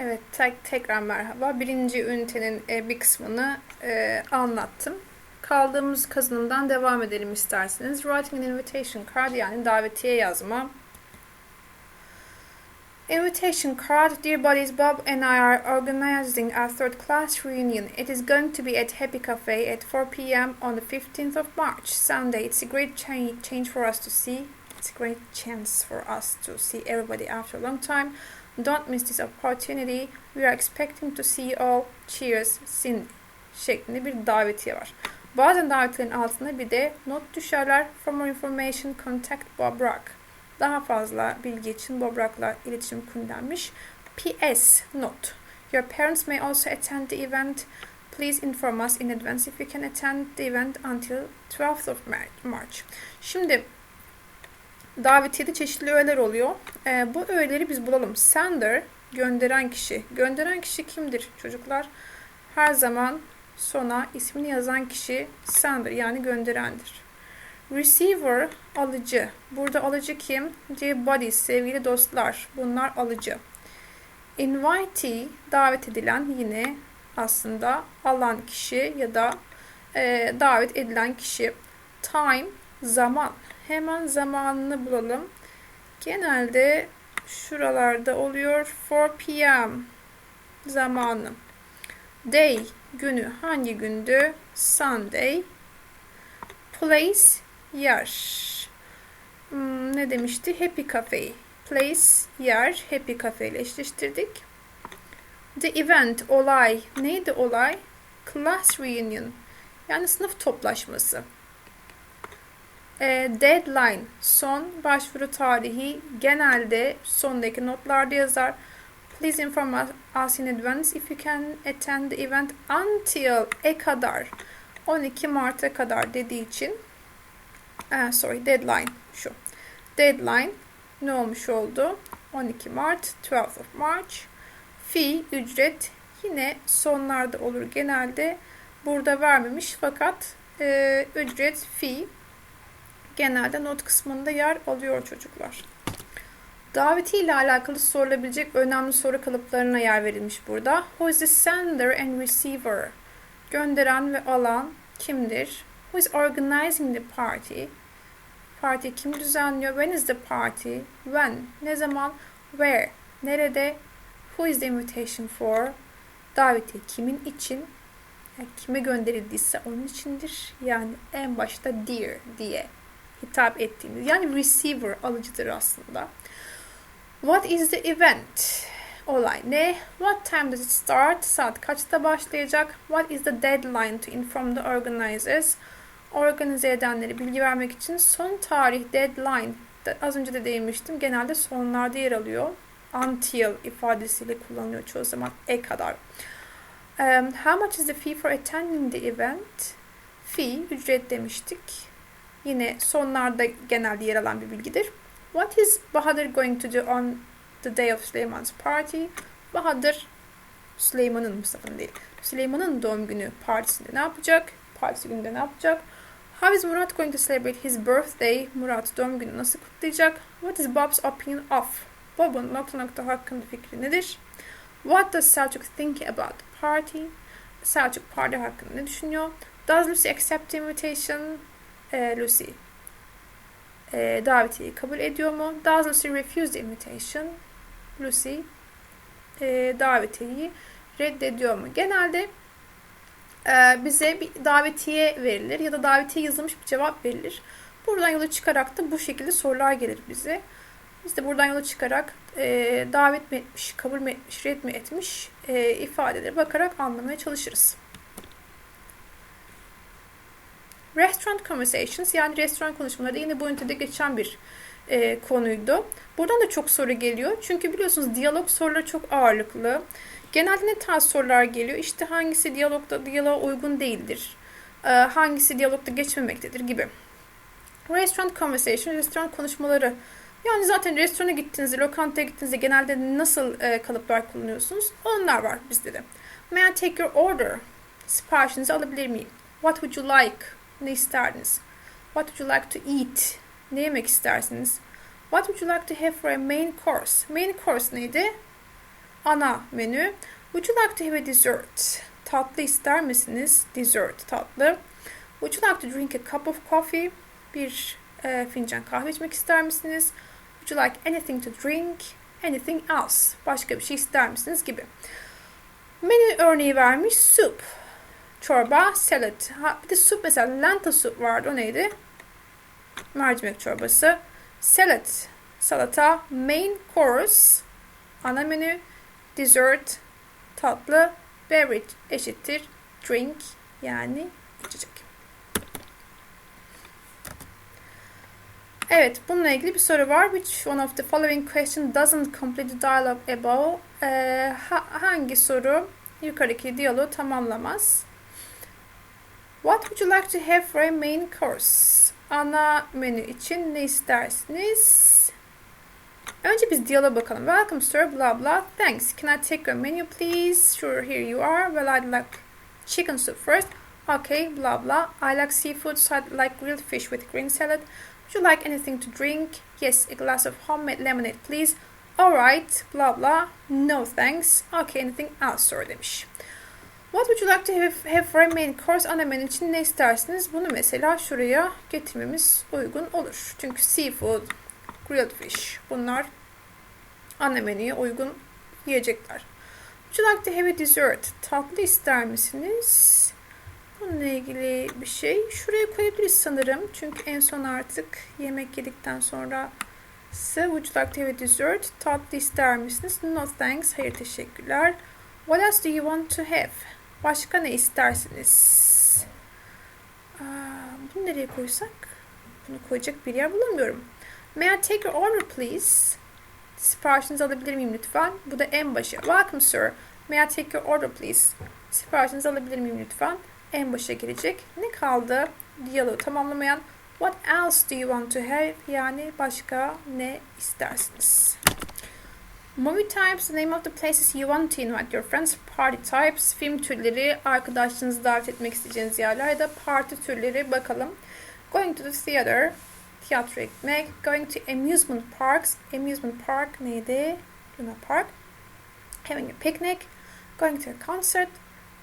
Evet, tek, tekrar merhaba. Birinci ünitenin e, bir kısmını e, anlattım. Kaldığımız kazanımdan devam edelim isterseniz. Writing an invitation card yani davetiye yazma. Invitation card. Dear buddies, Bob and I are organizing our third class reunion. It is going to be at Happy Cafe at 4 p.m. on the 15th of March, Sunday. It's a great cha- change for us to see. It's a great chance for us to see everybody after a long time. Don't miss this opportunity. We are expecting to see you. Cheers, Cindy. Şeklinde bir davetiye var. Bazen davetlerin altına bir de not düşerler. For more information, contact Bob Rock. Daha fazla bilgi için Bob Rock'la iletişim kurun denmiş. P.S. Note. Your parents may also attend the event. Please inform us in advance if you can attend the event until 12th of Mar- March. Şimdi davetiyede çeşitli öğeler oluyor. Ee, bu öğeleri biz bulalım. Sender, gönderen kişi. Gönderen kişi kimdir çocuklar? Her zaman sona ismini yazan kişi sender yani gönderendir. Receiver, alıcı. Burada alıcı kim? Dear buddies, sevgili dostlar. Bunlar alıcı. Invitee, davet edilen yine aslında alan kişi ya da e, davet edilen kişi. Time, zaman. Hemen zamanını bulalım. Genelde şuralarda oluyor. 4 p.m. zamanı. Day, günü. Hangi gündü? Sunday. Place, yer. Hmm, ne demişti? Happy Cafe. Place, yer. Happy Cafe ile eşleştirdik. The event, olay. Neydi olay? Class reunion. Yani sınıf toplaşması. E, deadline, son başvuru tarihi genelde sondaki notlarda yazar. Please inform us in advance if you can attend the event until e kadar 12 Mart'a kadar dediği için e, sorry deadline şu. Deadline ne olmuş oldu? 12 Mart, 12th of March. Fee, ücret yine sonlarda olur genelde. Burada vermemiş fakat e, ücret, fee genelde not kısmında yer alıyor çocuklar. Daveti ile alakalı sorulabilecek önemli soru kalıplarına yer verilmiş burada. Who is the sender and receiver? Gönderen ve alan kimdir? Who is organizing the party? Parti kim düzenliyor? When is the party? When? Ne zaman? Where? Nerede? Who is the invitation for? Daveti kimin için? Yani kime gönderildiyse onun içindir. Yani en başta dear diye hitap ettiğimiz. Yani receiver alıcıdır aslında. What is the event? Olay ne? What time does it start? Saat kaçta başlayacak? What is the deadline to inform the organizers? Organize edenleri bilgi vermek için son tarih deadline az önce de değinmiştim. Genelde sonlarda yer alıyor. Until ifadesiyle kullanılıyor çoğu zaman. E kadar. Um, how much is the fee for attending the event? Fee, ücret demiştik. Yine sonlarda genelde yer alan bir bilgidir. What is Bahadır going to do on the day of Süleyman's party? Bahadır Süleyman'ın Mustafa'nın değil. Süleyman'ın doğum günü partisinde ne yapacak? Partisi gününde ne yapacak? How is Murat going to celebrate his birthday? Murat doğum günü nasıl kutlayacak? What is Bob's opinion of? Bob'un nokta nokta hakkında fikri nedir? What does Selçuk think about the party? Selçuk parti hakkında ne düşünüyor? Does Lucy accept the invitation? Ee, Lucy e, davetiyeyi kabul ediyor mu? Does Lucy refuse the invitation? Lucy e, davetiyeyi reddediyor mu? Genelde e, bize bir davetiye verilir ya da davetiye yazılmış bir cevap verilir. Buradan yola çıkarak da bu şekilde sorular gelir bize. Biz de buradan yola çıkarak e, davet mi etmiş, kabul mü etmiş, red mi etmiş e, ifadeleri bakarak anlamaya çalışırız. Restaurant conversations yani restoran konuşmaları yine bu ünitede geçen bir e, konuydu. Buradan da çok soru geliyor. Çünkü biliyorsunuz diyalog soruları çok ağırlıklı. Genelde ne tarz sorular geliyor? İşte hangisi diyalogda diyaloğa uygun değildir? E, hangisi diyalogda geçmemektedir gibi. Restaurant conversation, restoran konuşmaları. Yani zaten restorana gittiğinizde, lokantaya gittiğinizde genelde nasıl e, kalıplar kullanıyorsunuz? Onlar var bizde de. May I take your order? Siparişinizi alabilir miyim? What would you like? Ne isterdiniz? What would you like to eat? Ne yemek istersiniz? What would you like to have for a main course? Main course neydi? ana menü. Would you like to have a dessert? Tatlı ister misiniz? Dessert, tatlı. Would you like to drink a cup of coffee? Bir e, fincan kahve içmek ister misiniz? Would you like anything to drink? Anything else? Başka bir şey ister misiniz gibi. Menü örneği vermiş. Soup. Çorba, salad. Ha, bir de soup mesela lentil soup vardı. O neydi? Mercimek çorbası. Salad. Salata. Main course. Ana menü. Dessert. Tatlı. Beverage eşittir. Drink. Yani içecek. Evet, bununla ilgili bir soru var. Which one of the following question doesn't complete the dialogue above? Ee, ha- hangi soru yukarıdaki diyaloğu tamamlamaz? What would you like to have for a main course? Ana menü için ne istersiniz? Önce biz diyaloğa bakalım. Welcome sir, blah blah. Thanks. Can I take your menu please? Sure, here you are. Well, I'd like chicken soup first. Okay, blah blah. I like seafood, so I'd like grilled fish with green salad. Would you like anything to drink? Yes, a glass of homemade lemonade, please. Alright, blah blah. No thanks. Okay, anything else sir demiş. What would you like to have, have for a main course? Ana menü için ne istersiniz? Bunu mesela şuraya getirmemiz uygun olur. Çünkü seafood, grilled fish bunlar ana menüye uygun yiyecekler. Would you like to have a dessert? Tatlı ister misiniz? Bununla ilgili bir şey. Şuraya koyabiliriz sanırım. Çünkü en son artık yemek yedikten sonra ise would you like to have a dessert? Tatlı ister misiniz? No thanks. Hayır teşekkürler. What else do you want to have? Başka ne istersiniz? Aa, bunu nereye koysak? Bunu koyacak bir yer bulamıyorum. May I take your order please? Siparişinizi alabilir miyim lütfen? Bu da en başı. Welcome sir. May I take your order please? Siparişinizi alabilir miyim lütfen? En başa gelecek. Ne kaldı? Diyaloğu tamamlamayan. What else do you want to have? Yani başka ne istersiniz? Movie types, the name of the places you want to invite your friends, party types, film türleri, arkadaşlarınızı davet etmek isteyeceğiniz yerler ya da parti türleri bakalım. Going to the theater, tiyatroya gitmek. Going to amusement parks, amusement park neydi? Luna Park. Having a picnic. Going to a concert.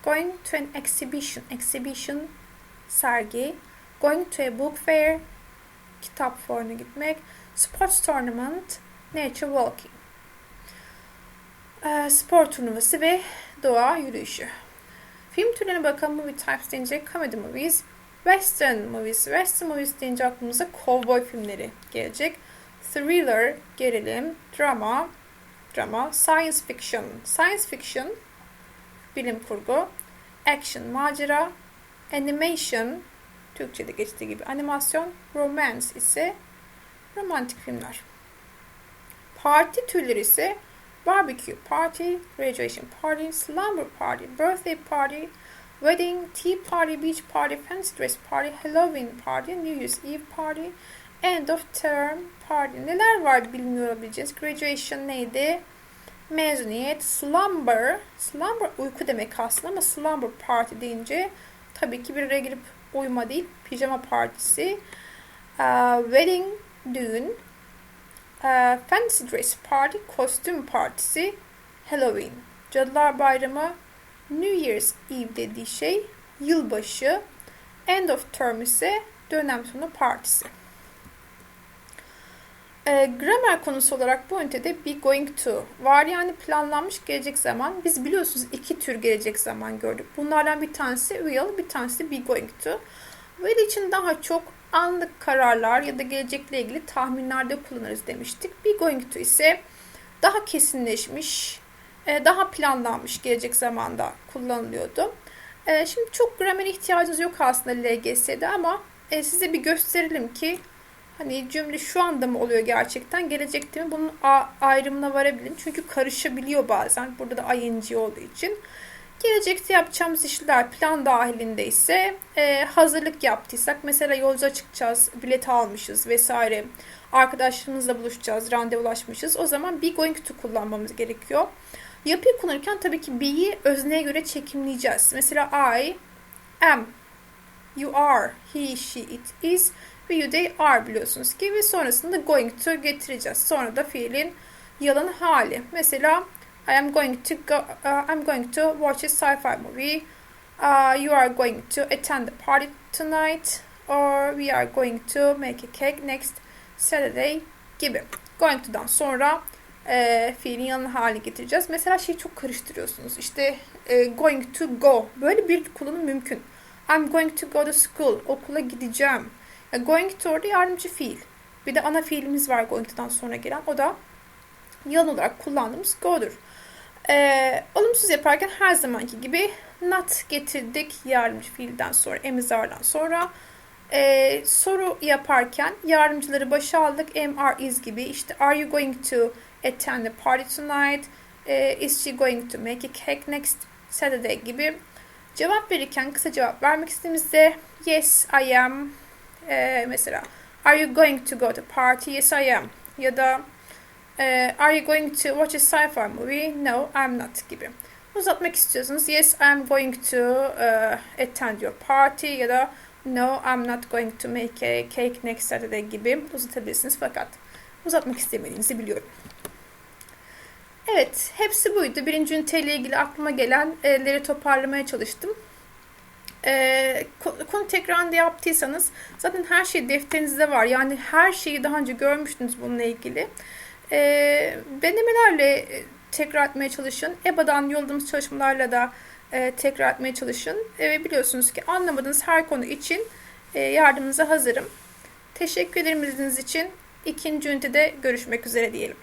Going to an exhibition, exhibition, sergi. Going to a book fair, kitap fuarına gitmek. Sports tournament, nature walking. Ee, spor turnuvası ve doğa yürüyüşü. Film türlerine bakalım. Movie types deyince comedy movies, western movies. Western movies deyince aklımıza cowboy filmleri gelecek. Thriller, gerilim, drama, drama, science fiction. Science fiction, bilim kurgu, action, macera, animation, Türkçe'de geçtiği gibi animasyon, romance ise romantik filmler. Parti türleri ise barbecue party, graduation party, slumber party, birthday party, wedding, tea party, beach party, fancy dress party, Halloween party, New Year's Eve party, end of term party. Neler var bilmiyor olabileceğiz. Graduation neydi? Mezuniyet, slumber, slumber uyku demek aslında ama slumber party deyince tabii ki bir araya gelip uyuma değil, pijama partisi, uh, wedding, düğün, uh, fancy dress party, kostüm partisi, Halloween, Cadılar Bayramı, New Year's Eve dediği şey, yılbaşı, end of term ise dönem sonu partisi. E, gramer konusu olarak bu ünitede be going to var yani planlanmış gelecek zaman. Biz biliyorsunuz iki tür gelecek zaman gördük. Bunlardan bir tanesi will, bir tanesi be going to. Will için daha çok anlık kararlar ya da gelecekle ilgili tahminlerde kullanırız demiştik. Be going to ise daha kesinleşmiş, e, daha planlanmış gelecek zamanda kullanılıyordu. E, şimdi çok gramer ihtiyacınız yok aslında LGS'de ama e, size bir gösterelim ki Hani cümle şu anda mı oluyor gerçekten? Gelecekte mi? Bunun ayrımına varabilirim. Çünkü karışabiliyor bazen. Burada da ing olduğu için. Gelecekte yapacağımız işler plan dahilinde ise e, hazırlık yaptıysak mesela yolcuya çıkacağız, bilet almışız vesaire. Arkadaşlarımızla buluşacağız, randevulaşmışız. O zaman be going to kullanmamız gerekiyor. Yapıyı kullanırken tabii ki be'yi özneye göre çekimleyeceğiz. Mesela I am, you are, he, she, it is ve you they are biliyorsunuz ki ve sonrasında going to getireceğiz. Sonra da fiilin yalın hali. Mesela I am going to go. Uh, I'm going to watch a sci-fi movie. Uh, you are going to attend the party tonight, or we are going to make a cake next Saturday gibi. Going to'dan sonra e, fiilin yanına hale getireceğiz. Mesela şeyi çok karıştırıyorsunuz. İşte e, going to go. Böyle bir kullanım mümkün. I'm going to go to school. Okula gideceğim. Ya going to orada yardımcı fiil. Bir de ana fiilimiz var going to'dan sonra gelen. O da yan olarak kullandığımız go'dur. Ee, olumsuz yaparken her zamanki gibi not getirdik yardımcı fiilden sonra, emizardan sonra. Ee, soru yaparken yardımcıları başa aldık. Am, are, is gibi. İşte are you going to attend the party tonight? Ee, is she going to make a cake next Saturday gibi. Cevap verirken kısa cevap vermek istediğimizde yes I am. Ee, mesela are you going to go to party? Yes I am. Ya da ee, are you going to watch a sci-fi movie? No, I'm not gibi. Uzatmak istiyorsanız yes, I'm going to uh, attend your party ya da no, I'm not going to make a cake next Saturday gibi uzatabilirsiniz fakat uzatmak istemediğinizi biliyorum. Evet, hepsi buydu. Birinci üniteyle ilgili aklıma gelenleri toparlamaya çalıştım. Ee, konu tekrarında yaptıysanız zaten her şey defterinizde var. Yani her şeyi daha önce görmüştünüz bununla ilgili. E, denemelerle tekrar etmeye çalışın. EBA'dan yolladığımız çalışmalarla da e, tekrar etmeye çalışın. E, biliyorsunuz ki anlamadığınız her konu için e, yardımınıza hazırım. Teşekkür ederim izlediğiniz için. İkinci ünitede görüşmek üzere diyelim.